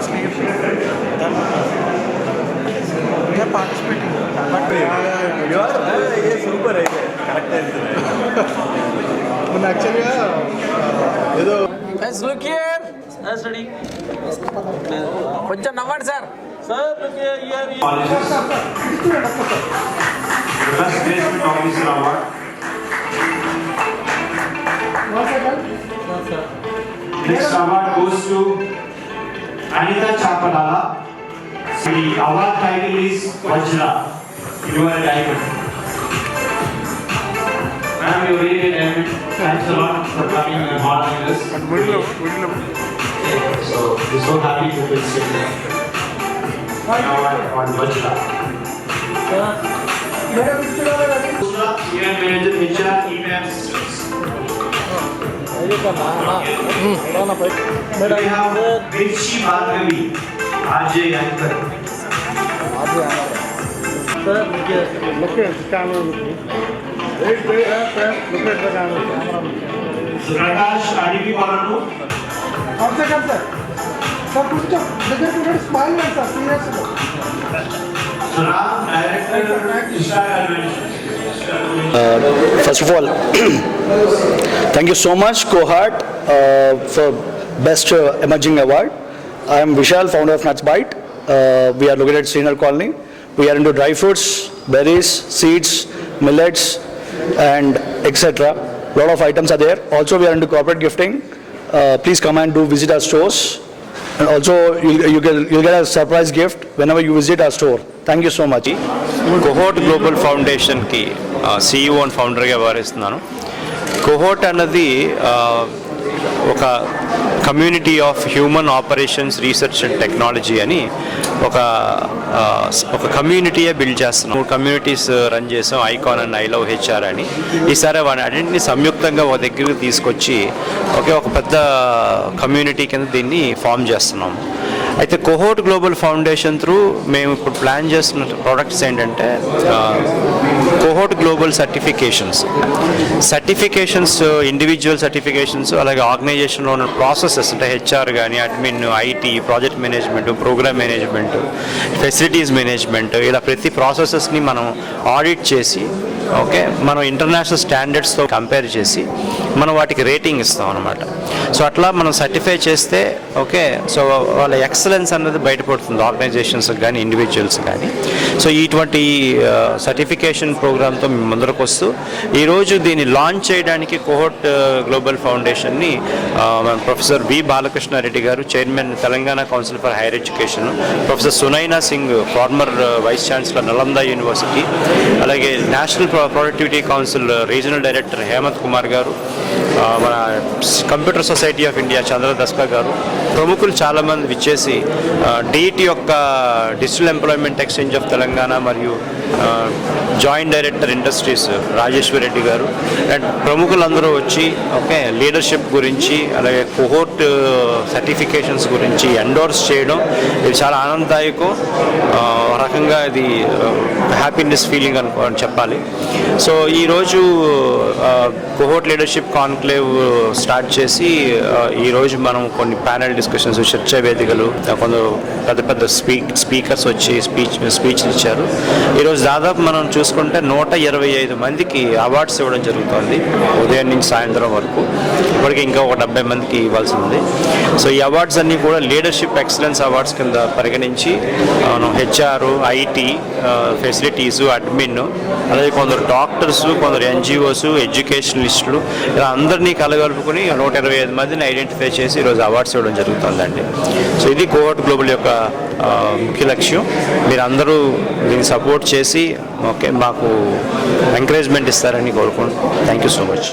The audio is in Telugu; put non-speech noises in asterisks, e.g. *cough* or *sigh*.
sleep. They are participating. But super అయితే కరెక్ట్ అవుతుంది మొన్న యాక్చువల్గా ఏదో Let's look here. Let's ready. కొంచెం నవ్వండి sir sir look here, here, here. colleges. The best placement officer award. Next award goes to Anita Chapalala. The award title is Vajra. You are a diamond. Ma'am, you really a diamond. Thanks a lot for coming and honoring us. So, we're so happy to be present award on Vajra. Event manager Vijay Event आना पड़ेगा मेरा यहाँ मिर्ची बागवी आरजे एंकर आरजे सर मुझे लोकेट कैमरा एक दे रहा सर लोकेट का कैमरा प्रकाश आडवी मारणो कब से कब सर सर कुछ तो लेकिन कुछ स्माइल नहीं sir serious sir director Krishna adventures Uh, first of all, *clears throat* thank you so much, Cohort, uh, for Best uh, Emerging Award. I am Vishal, founder of Nuts Bite. Uh, we are located at Srinagar Colony. We are into dry fruits, berries, seeds, millets, and etc. A lot of items are there. Also, we are into corporate gifting. Uh, please come and do visit our stores. And also, you'll, you get, you'll get a surprise gift whenever you visit our store. Thank you so much. Cohort Global Foundation key. CEO and ఫౌండర్గా వ్యవహరిస్తున్నాను. కోహోట్ అన్నది ఒక community of human operations research and technology అని ఒక ఒక కమ్యూనిటీయే బిల్డ్ చేస్తున్నాం. మూడు కమ్యూనిటీస్ రన్ చేసాం icon and I love HR అని. ఈసారి వాటి అన్నింటినీ సంయుక్తంగా ఒక దగ్గరికి తీసుకొచ్చి ఒకే ఒక పెద్ద కమ్యూనిటీ కింద దీన్ని ఫామ్ చేస్తున్నాం. అయితే కోహోట్ గ్లోబల్ ఫౌండేషన్ త్రూ మేము ఇప్పుడు ప్లాన్ చేస్తున్న ప్రోడక్ట్స్ ఏంటంటే individual certifications certifications individual certifications అలాగే ఆర్గనైజేషన్లో ఉన్న ప్రాసెసెస్ అంటే హెచ్ఆర్ కానీ admin IT project management programme management facilities management ఇలా ప్రతి ప్రాసెసెస్ని మనం ఆడిట్ చేసి ఓకే మనం ఇంటర్నేషనల్ స్టాండర్డ్స్తో కంపేర్ చేసి మనం వాటికి రేటింగ్ ఇస్తాం అనమాట సో అట్లా మనం సర్టిఫై చేస్తే ఓకే సో వాళ్ళ ఎక్సలెన్స్ అన్నది బయటపడుతుంది ఆర్గనైజేషన్స్ కానీ ఇండివిజువల్స్ కానీ సో ఇటువంటి uh, సర్టిఫికేషన్ ప్రోగ్రామ్తో మేము ముందరకు వస్తూ ఈరోజు దీన్ని లాంచ్ చేయడానికి కోహోట్ గ్లోబల్ ఫౌండేషన్ని మన professor V Balakrishna Reddy garu chairman Telangana council for higher education professor Sunaina Singh former vice chancellor Nalanda university అలాగే national productivity council regional director Hemant Kumar garu మన computer society of India Chandra Daska garu ప్రముఖులు చాలామంది విచ్చేసి డిఈటి యొక్క digital employment exchange of Telangana మరియు joint director industries Rajeshwar Reddy garu. And ప్రముఖులందరూ వచ్చి ఓకే లీడర్షిప్ గురించి అలాగే కోహోర్ట్ సర్టిఫికేషన్స్ గురించి ఎండోర్స్ చేయడం ఇది చాలా ఆనందదాయకం. ఒక రకంగా ఇది హ్యాపీనెస్ ఫీలింగ్ అనుకో అని చెప్పాలి. సో ఈరోజు cohort leadership con conclave start చేసి ఈరోజు మనం కొన్ని ప్యానల్ డిస్కషన్స్ చర్చా వేదికలు కొందరు పెద్ద పెద్ద స్పీక్ స్పీకర్స్ వచ్చి స్పీచ్ స్పీచ్ ఇచ్చారు. ఈరోజు దాదాపు మనం చూసుకుంటే నూట ఇరవై ఐదు మందికి అవార్డ్స్ ఇవ్వడం జరుగుతుంది ఉదయం నుంచి సాయంత్రం వరకు. ఇప్పటికి ఇంకా ఒక డెబ్బై మందికి ఇవ్వాల్సి ఉంది సో ఈ అవార్డ్స్ అన్నీ కూడా లీడర్షిప్ ఎక్సలెన్స్ అవార్డ్స్ కింద పరిగణించి మనం హెచ్ఆర్ ఐటీ ఫెసిలిటీస్ అడ్మిన్ అలాగే కొందరు డాక్టర్స్ కొందరు ఎన్జిఓస్ ఎడ్యుకేషనలిస్టులు ఇలా అందరినీ కలగలుపుకుని నూట ఇరవై ఐదు మందిని ఐడెంటిఫై చేసి ఈరోజు అవార్డ్స్ ఇవ్వడం జరుగుతుందండి. సో ఇది కోవర్ట్ గ్లోబల్ యొక్క ముఖ్య లక్ష్యం. మీరు అందరూ దీన్ని సపోర్ట్ చేసి ఓకే మాకు ఎంకరేజ్మెంట్ ఇస్తారని కోరుకుంటున్నాను థ్యాంక్ యూ సో మచ్